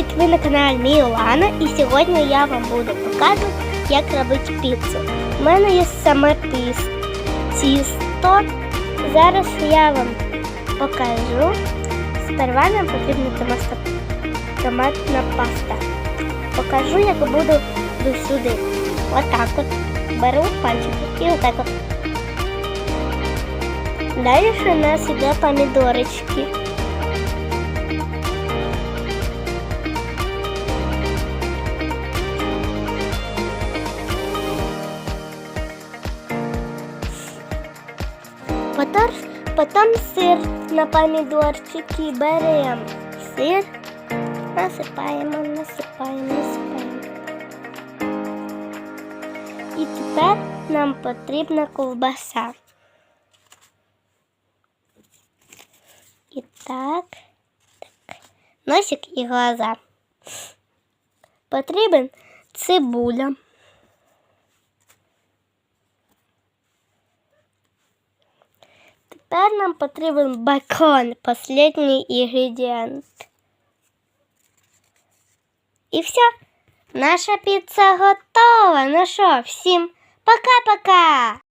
Привіт! Ви на каналі Мілана і сьогодні я вам буду показувати, як робити піцу. У мене є саме тісто. Зараз я вам покажу. Сперва нам потрібна томаста, томатна паста. Покажу, як буду до сюди. Отак от. Беру пальчики і отак от. Далі у нас іде помідорочки. Потом, потом сир на помідорчики беремо. Сир насипаємо, насипаємо, насипаємо. І тепер нам потрібна ковбаса. І так, так. Носик і глаза. Потрібен цибуля. Тепер нам потрібен бекон, останній інгредієнт. І все. Наша піца готова. Ну що, всім пока-пока!